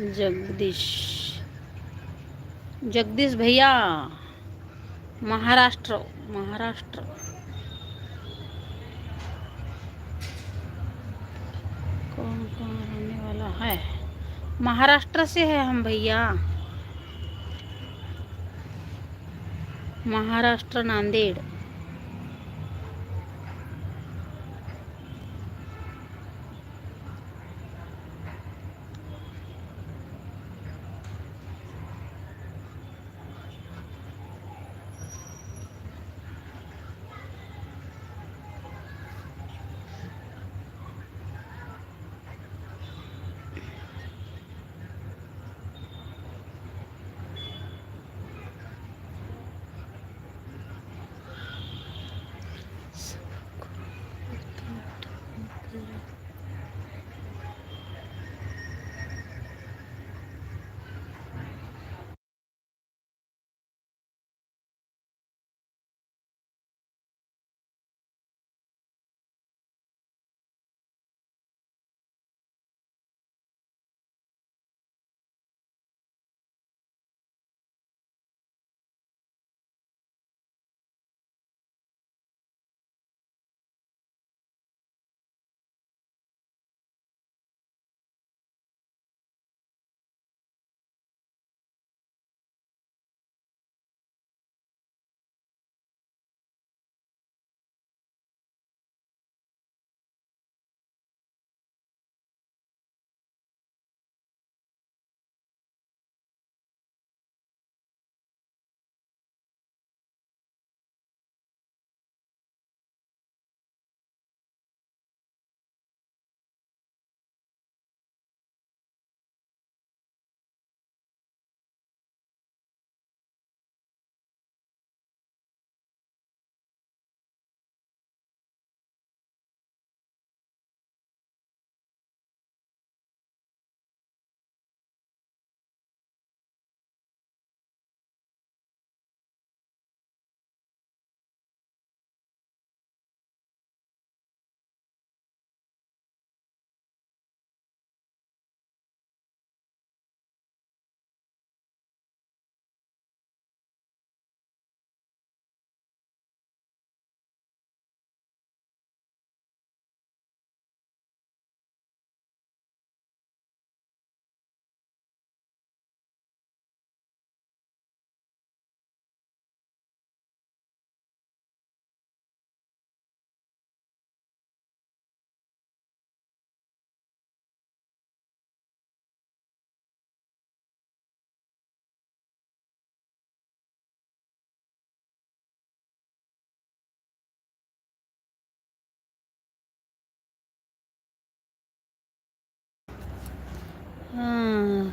जगदीश। जगदीश भैया, महाराष्ट्र महाराष्ट्र। कौन कौन रहने वाला है? महाराष्ट्र से है हम भैया। महाराष्ट्र नांदेड। हां.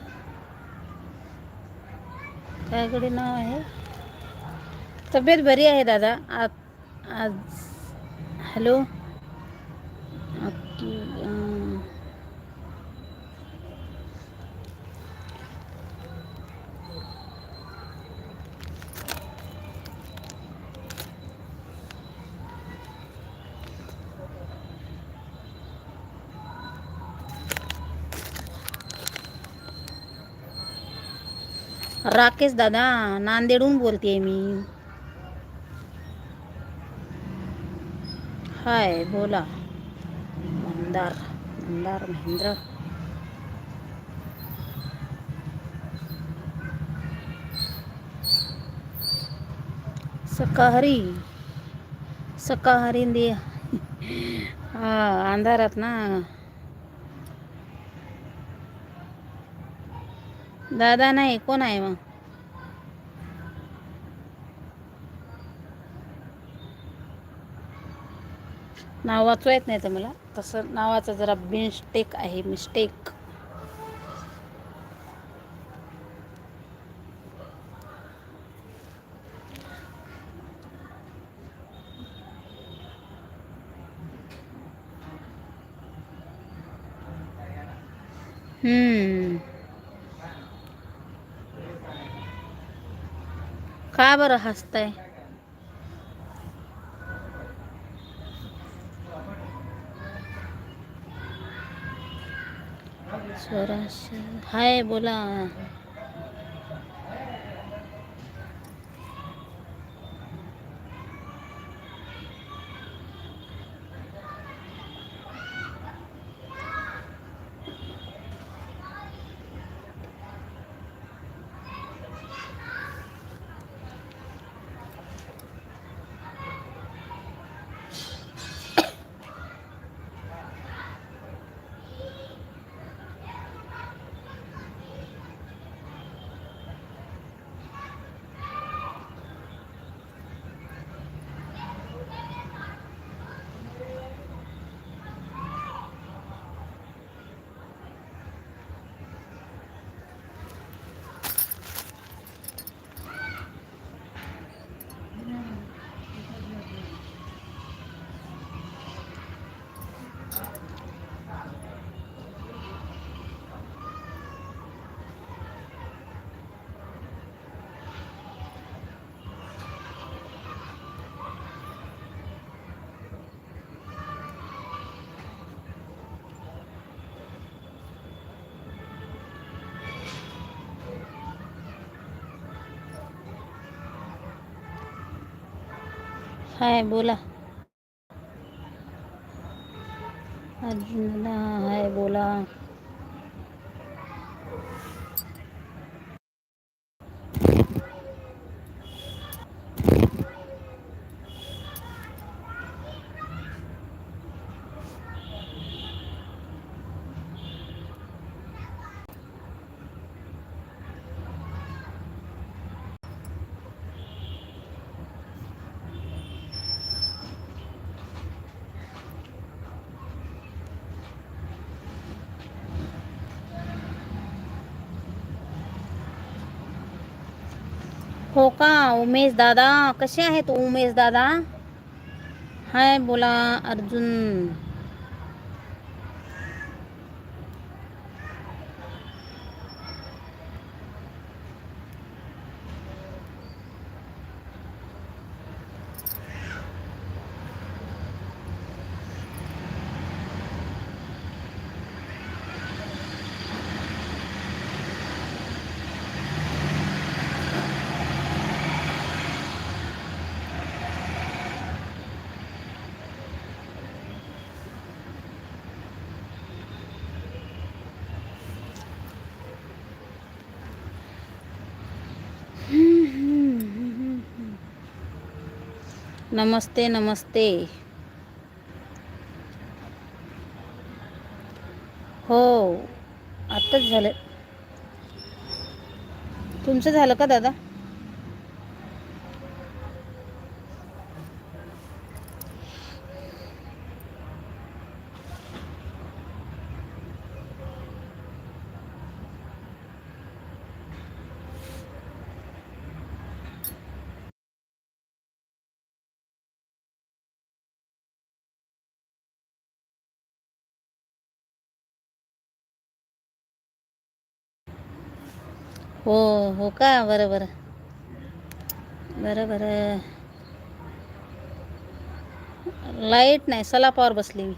कायकडे नाव आहे. तब्येत बरी आहे दादा? आज आज हॅलो? राकेश दादा नांदेडहून बोलतेय मी. हाय बोला. मंदार मंदार महेंद्र. सकाहरी सकाहरी दे. हा अंधारात ना. दादा नाही कोण आहे मग? नाव वाचू येत नाही तर मला तसं नावाचं जरा मिस्टेक आहे मिस्टेक हम्म. का बरं हसताय? जराशे हाय बोला. हाय बोला. अर्जुन दादा हाय बोला हो का? उमेश दादा कसे आहेत उमेश दादा? हाय बोला अर्जुन. नमस्ते नमस्ते. हो आत्ताच झालं. तुमचं झालं का दादा? हो हो का? बरं बरं. बरं बरं. लाइट नाही सलापावर बसले मी.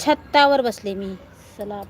छत्तावर बसले मी सलाप.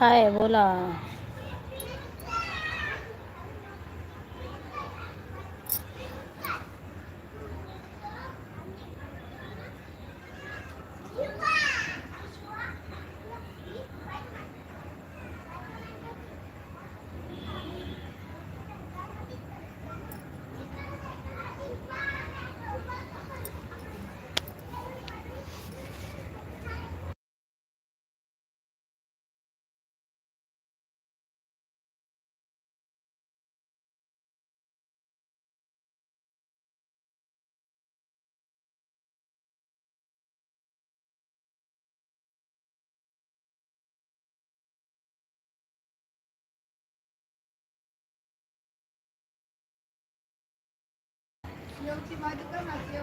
हाय बोला.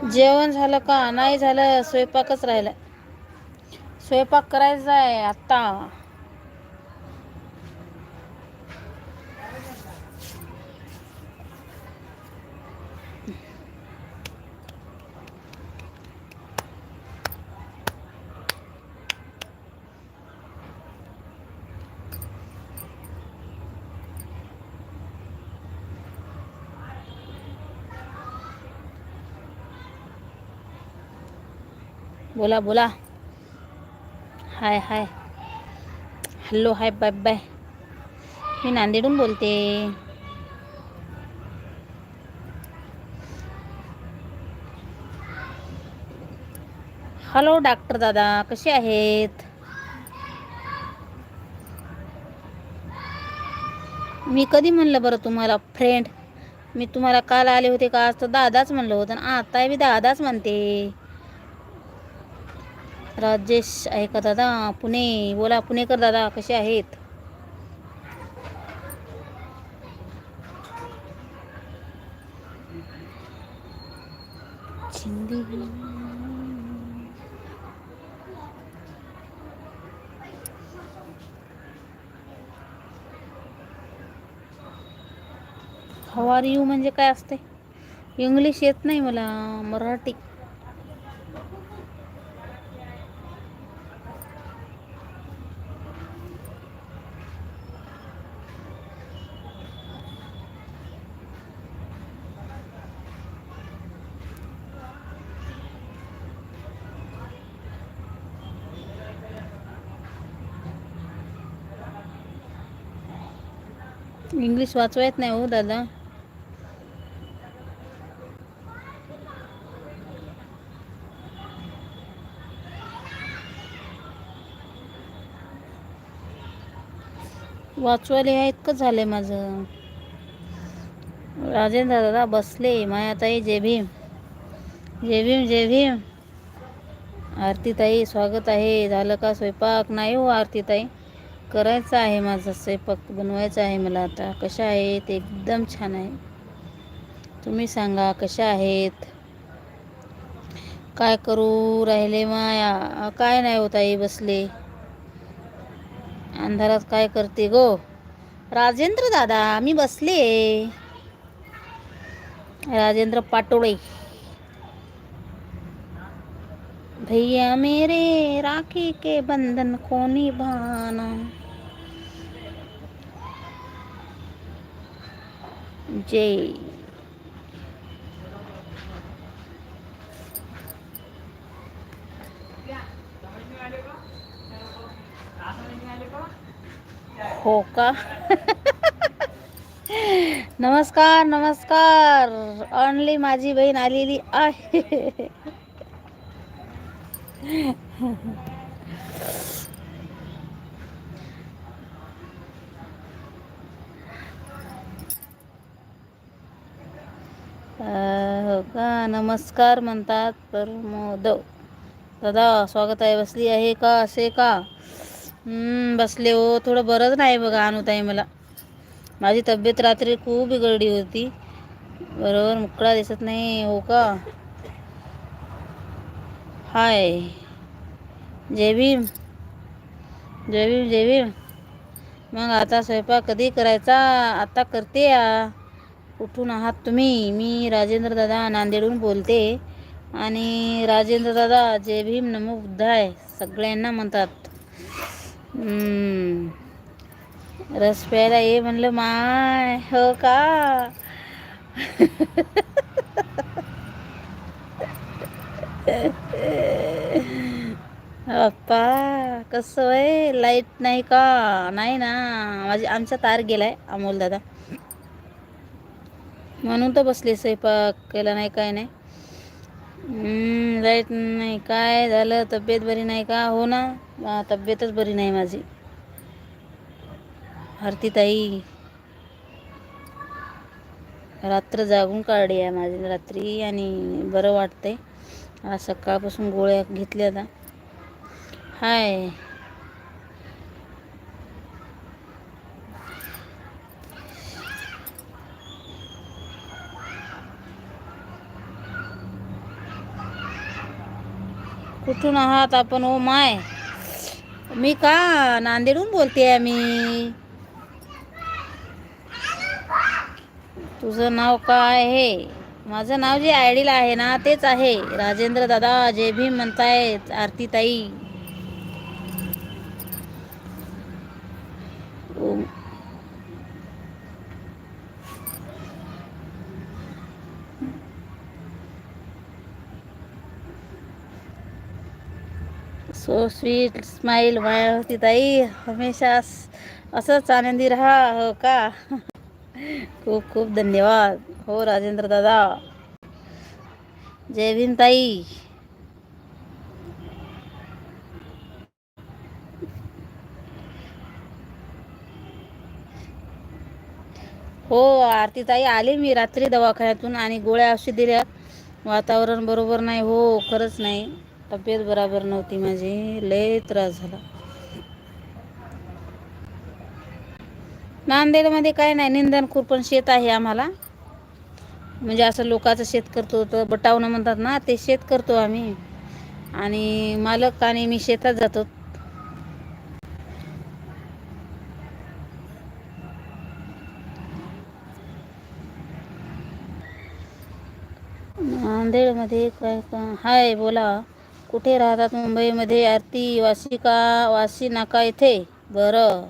जेवण झालं का? नाही झालं स्वयंपाकच राहिला. स्वयंपाक करायचा आहे आत्ता बोला बोला. Hi hi. Hello hi bye bye. मी नांदेडून बोलते. हॅलो डॉक्टर दादा कसे आहेत? मी कधी म्हणलं बरं तुम्हाला फ्रेंड मी तुम्हाला काल आले होते का? आज तर दादाच म्हणलं होतं आता मी दादाच म्हणते. राजेश आहे का दादा? पुणे. बोला पुणेकर दादा कसे आहेत? आर यू म्हणजे काय असते इंग्लिश येत नाही मला मराठी. इंग्लिश वाचवा येत नाही हो दादा. वाचवायला ह्या इतकं आहे माझं. राजेंद्र दादा बसले मायाताई जय भीम. जय भीम जय भीम. आरतीताई स्वागत आहे. झालं का स्वयंपाक? नाही हो आरतीताई. करायचं आहे माझा स्वयंपाक बनवायचा आहे मला आता. कशा आहेत? एकदम छान आहे. तुम्ही सांगा कशा आहेत? काय करू राहिले माया? काय नाही होत आई बसले. अंधारात काय करते गो? राजेंद्र दादा मी बसले. राजेंद्र पाटोळे. भैया मेरे राखी के बंधन को निभाना। जय। हो का नमस्कार नमस्कार। ऑनली माझी बहीण आलेली आहे. हो का? नमस्कार म्हणतात प्रमोद दादा स्वागत आहे. बसली आहे का? असे का? बसले हो. थोडं बरंच नाही बघा अनुताई मला. माझी तब्येत रात्री खूप बिघडली होती. बरोबर मुकडा दिसत नाही. हो का? हाय. जय भीम जय भीम जय भीम मग आता स्वयंपाक कधी करायचा? आता करते या. कुठून आहात तुम्ही? मी राजेंद्र दादा नांदेडहून बोलते. आणि राजेंद्र दादा जय भीम नमो बुद्धाय सगळ्यांना म्हणतात. रस प्यायला ये म्हणलं माय हो का? अप्पा कसं आहे? लाइट नाही का? नाही ना. माझी आमचा तार गेलाय अमोल दादा. म्हणून तर बसले स्वयंपाक केला नाही काय नाही. लाइट नाही. काय झालं? तब्येत बरी नाही का? हो ना. तब्येतच बरी नाही माझी. हरती ताई. रात्र जागून काढली आहे माझी. रात्री आणि बरं वाटतंय. आज सकाळपासून गोळ्या घेतल्या आता. हाय. कुठून आहात आपण? Oh my. मी का? नांदेडहून बोलते आहे मी. तुझं नाव काय आहे? माझं नाव जे आयडीला आहे ना तेच आहे. राजेंद्र दादा जे भीम म्हणतायत आरती ताई सो स्वीट स्माईल मायावती ताई हमेशा असंच आनंदी राहा हो का? खूप खूप धन्यवाद. हो राजेंद्र दादा. जय भीम ताई. हो आरती ताई आले मी रात्री दवाखान्यातून आणि गोळ्या औषध दिल्या. वातावरण बरोबर नाही. हो खरंच नाही. तब्येत बरोबर नव्हती माझी. लय त्रास झाला. नांदेडमध्ये काय नाही. निंदन खुरपण शेत आहे आम्हाला. म्हणजे असं लोकांचं शेत करतो तर बटावणं म्हणतात ना ते शेत करतो आम्ही. आणि मालक आणि मी शेतात जातो. नांदेडमध्ये काय का? हाय बोला. कुठे राहतात मुंबईमध्ये आरती वाशिका वाशी नाका इथे? बरं.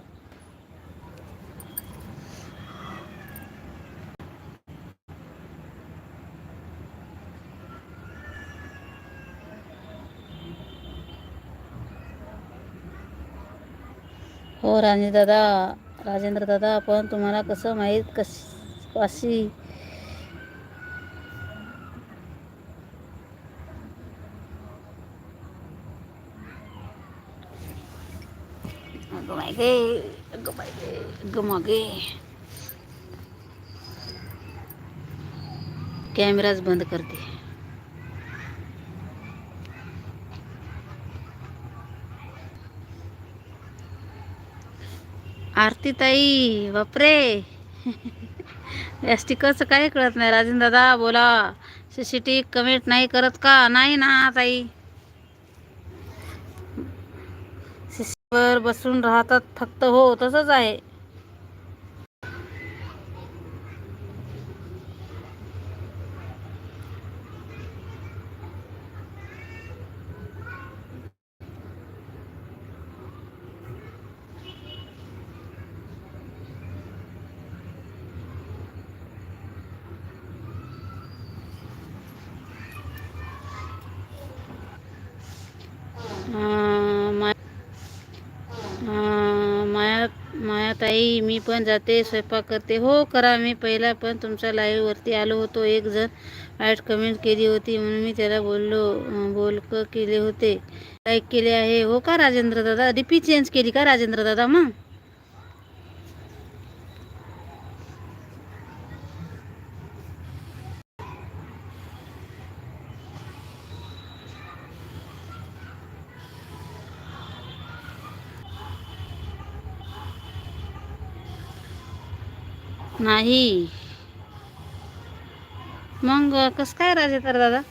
हो राजेंद्र दादा राजेंद्र दादा पण तुम्हाला कसं माहीत कस वाशी अगं मागे अगं मागे कॅमेराच बंद करते. आरती ताई बापरे या स्टिकरचं काही कळत नाही. राजेंद्र दादा बोला. सीसीटी कमेंट नाही करत का? नाही ना ताई. वर बसून राहतात फक्त हो तसंच आहे अं, मा- अं, माया ताई मी पण जाते स्वयंपाक करते. हो करा. मी पहिला पण तुमच्या लाईव्हवरती आलो होतो. एक जण वाईट कमेंट केली होती. म्हणून मी त्याला बोललो बोलक केले होते. लाईक केले आहे. हो का राजेंद्र दादा? रिपी चेंज केली का राजेंद्र दादा मग? नाही. मग कसं काय राजेंद्र दादा?